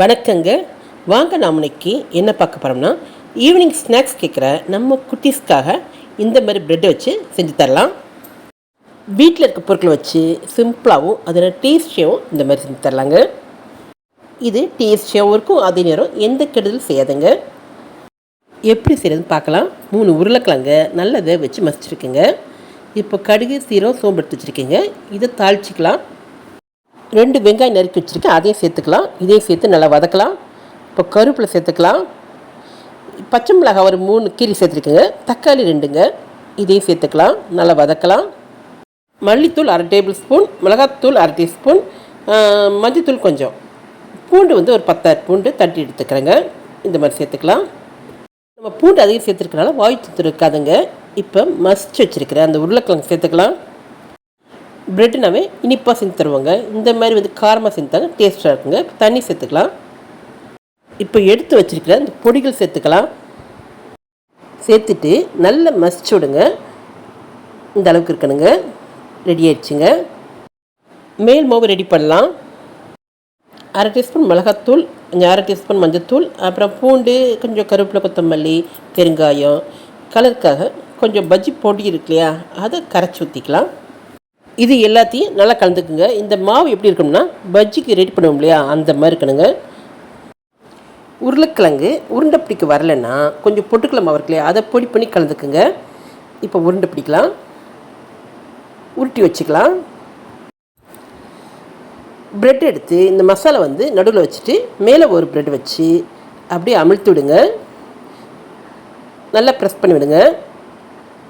வணக்கங்க. வாங்க நாம் இன்னைக்கு என்ன பார்க்க போகிறோம்னா ஈவினிங் ஸ்நாக்ஸ் கேட்குற நம்ம குட்டீஸ்க்காக இந்த மாதிரி ப்ரெட் வச்சு செஞ்சு தரலாம். வீட்டில் இருக்க பொருட்களை வச்சு சிம்பிளாகவும் அதில் டேஸ்டியாகவும் இந்த மாதிரி செஞ்சு தரலாங்க. இது டேஸ்டியாகவும் இருக்கும் அதே நேரம் எந்த கெடுதலும் செய்யாதுங்க. எப்படி செய்கிறதுன்னு பார்க்கலாம். மூணு உருளைக்கிழங்க நல்லதை வச்சு மசிச்சிருக்குங்க. இப்போ கடுகு சீரம் சோம்பு எடுத்து வச்சுருக்கீங்க. இதை தாளிச்சிக்கலாம். ரெண்டு வெங்காயம் நறுக்கி வச்சுருக்கேன். அதையும் சேர்த்துக்கலாம். இதையும் சேர்த்து நல்லா வதக்கலாம். இப்போ கருப்பில் சேர்த்துக்கலாம். பச்சை மிளகாய் ஒரு மூணு கீரி சேர்த்துருக்குங்க. தக்காளி ரெண்டுங்க. இதையும் சேர்த்துக்கலாம். நல்லா வதக்கலாம். மல்லித்தூள் அரை டேபிள் ஸ்பூன். மிளகாத்தூள் அரை டீஸ்பூன். மஞ்சத்தூள் கொஞ்சம். பூண்டு வந்து ஒரு பத்தாறு பூண்டு தட்டி எடுத்துக்கிறேங்க. இந்த மாதிரி சேர்த்துக்கலாம். நம்ம பூண்டு அதிகம் சேர்த்துருக்கனால வாய் தூத்து இருக்காதுங்க இப்போ மசிச்சு வச்சுருக்கிறேன் அந்த உருளைக்கிழங்கு சேர்த்துக்கலாம். பிரெட்னாவே இனிப்பாக செஞ்சு தருவாங்க. இந்த மாதிரி வந்து காரமாக செஞ்சாங்க டேஸ்ட்டாக இருக்குங்க. தண்ணி சேர்த்துக்கலாம். இப்போ எடுத்து வச்சிருக்கிற இந்த பொடிகள் சேர்த்துக்கலாம். சேர்த்துட்டு நல்லா மசிச்சு விடுங்க இந்த அளவுக்கு இருக்கணுங்க. ரெடி ஆயிடுச்சுங்க. மேல் மாவு ரெடி பண்ணலாம். அரை டீஸ்பூன் மிளகாத்தூள் கொஞ்சம் அரை டீஸ்பூன் மஞ்சத்தூள் அப்புறம் பூண்டு கொஞ்சம் கருவேப்பிலை கொத்தமல்லி பெருங்காயம் கலருக்காக கொஞ்சம் பஜ்ஜி பொடி இருக்கு இல்லையா அதை கரைச்சி ஊற்றிக்கலாம் இது எல்லாத்தையும் நல்லா கலந்துக்குங்க. இந்த மாவு எப்படி இருக்கணும்னா பஜ்ஜிக்கு ரெடி பண்ணுவோம் இல்லையா? அந்த மாதிரி இருக்கணுங்க. உருளைக்கிழங்கு உருண்டை பிடிக்க வரலைன்னா கொஞ்சம் பொட்டுக்கலை மாவு இருக்கு இல்லையா அதை பொடி பண்ணி கலந்துக்குங்க. இப்போ உருண்டை பிடிக்கலாம். உருட்டி வச்சுக்கலாம். ப்ரெட் எடுத்து இந்த மசாலா வந்து நடுவில் வச்சுட்டு மேலே ஒரு ப்ரெட் வச்சு அப்படியே அமிழ்த்து விடுங்க. நல்லா ப்ரெஸ் பண்ணி விடுங்க.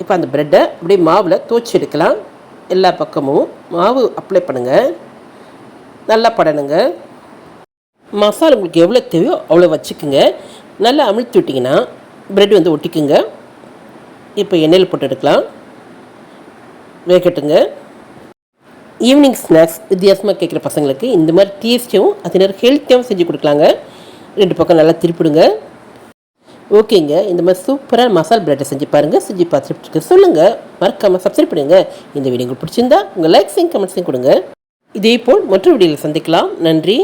இப்போ அந்த ப்ரெட்டை அப்படியே மாவில் தோச்சி எடுக்கலாம். எல்லா பக்கமும் மாவு அப்ளை பண்ணுங்கள் நல்லா படணுங்க. மசாலா உங்களுக்கு எவ்வளோ தேவையோ அவ்வளோ வச்சுக்குங்க. நல்லா அமிழ்த்தி விட்டிங்கன்னா ப்ரெட் வந்து ஒட்டிக்குங்க. இப்போ எண்ணெயில் போட்டு எடுக்கலாம். வேகட்டுங்க. ஈவினிங் ஸ்நாக்ஸ் வித்தியாசமாக கேட்குற பசங்களுக்கு இந்த மாதிரி டேஸ்டியாகவும் அதே நேரம் ஹெல்த்தியாகவும் செஞ்சு கொடுக்கலாங்க. ரெண்டு பக்கம் நல்லா திருப்பிடுங்க. ஓகேங்க. இந்த மாதிரி சூப்பராக மசால் பிரெட்டை செஞ்சு பாருங்கள் செஞ்சு பார்த்துட்டு சொல்லுங்கள் மறக்காமல் சப்ஸ்கிரைப் பண்ணுங்கள் இந்த வீடியோ உங்களுக்கு பிடிச்சிருந்தா உங்கள் லைக்ஸையும் கமெண்ட்ஸையும் கொடுங்க. இதே போல் மற்ற வீடியோவில் சந்திக்கலாம். நன்றி.